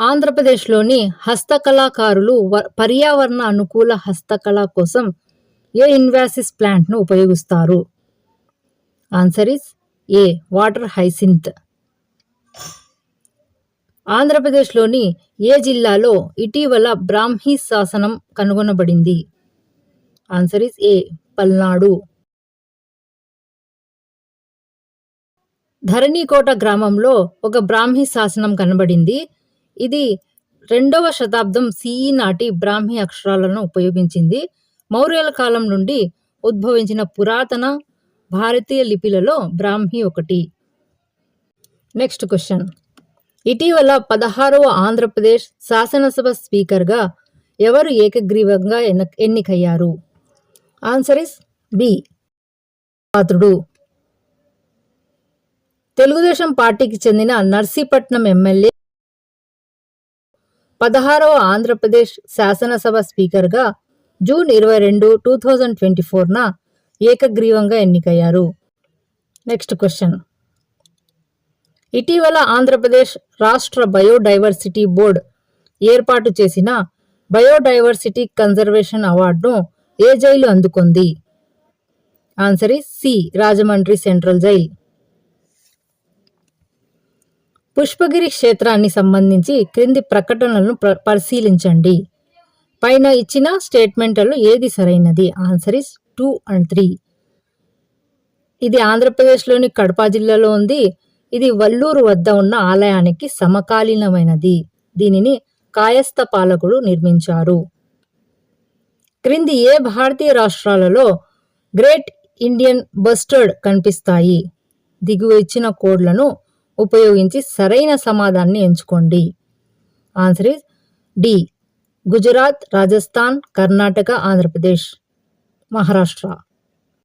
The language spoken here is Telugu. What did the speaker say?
ఆంధ్రప్రదేశ్లోని హస్తకళాకారులు వ- పర్యావరణ అనుకూల హస్తకళ కోసం ఏ ఇన్వాసిస్ ప్లాంట్ను ఉపయోగిస్తారు? Answer is A water hyacinth. ఆంధ్రప్రదేశ్లోని ఏ జిల్లాలో ఇటీవల బ్రాహ్మీ శాసనం కనుగొనబడింది? Answer is A Palnadu. Dharanikota గ్రామంలో ఒక బ్రాహ్మీ శాసనం కనబడింది. ఇది రెండవ శతాబ్దం సిఈ నాటి బ్రాహ్మీ అక్షరాలను ఉపయోగించింది. మౌర్యుల కాలం నుండి ఉద్భవించిన పురాతన భారతీయ లిపిలలో బ్రాహ్మీ ఒకటి. Next question. ఇటీవల పదహారవ ఆంధ్రప్రదేశ్ శాసనసభ స్పీకర్గా ఎవరు ఏకగ్రీవంగా ఎన్న- ఎన్నికయ్యారు? Answer is B. Patrudu. Telugu Desam పార్టీకి చెందిన నర్సీపట్నం ఎమ్మెల్యే పదహారవ ఆంధ్రప్రదేశ్ శాసనసభ స్పీకర్గా జూన్ ఇరవై రెండు టూ థౌజండ్ ట్వంటీ ఫోర్న ఏకగ్రీవంగా ఎన్నికయ్యారు. Next question. ఇటీవల ఆంధ్రప్రదేశ్ రాష్ట్ర బయోడైవర్సిటీ బోర్డ్ ఏర్పాటు చేసిన బయోడైవర్సిటీ కన్జర్వేషన్ అవార్డును ఏ జైలు అందుకుంది? Answer is C Rajahmundry central jail. Pushpagiri క్షేత్రాన్ని సంబంధించి క్రింది ప్రకటనలను పరిశీలించండి. పైన ఇచ్చిన స్టేట్మెంట్లలో ఏది సరైనది? Answer is two and three. ఇది ఆంధ్రప్రదేశ్లోని కడప జిల్లాలో ఉంది. ఇది వల్లూరు వద్ద ఉన్న ఆలయానికి సమకాలీనమైనది. దీనిని కాయస్థ పాలకుడు నిర్మించారు. క్రింది ఏ భారతీయ రాష్ట్రాలలో గ్రేట్ ఇండియన్ బస్టర్డ్ కనిపిస్తాయి? దిగువ ఇచ్చిన కోడ్లను ఉపయోగించి సరైన సమాధానాన్ని ఎంచుకోండి. Answer is D Gujarat Rajasthan Karnataka Andhra Pradesh Maharashtra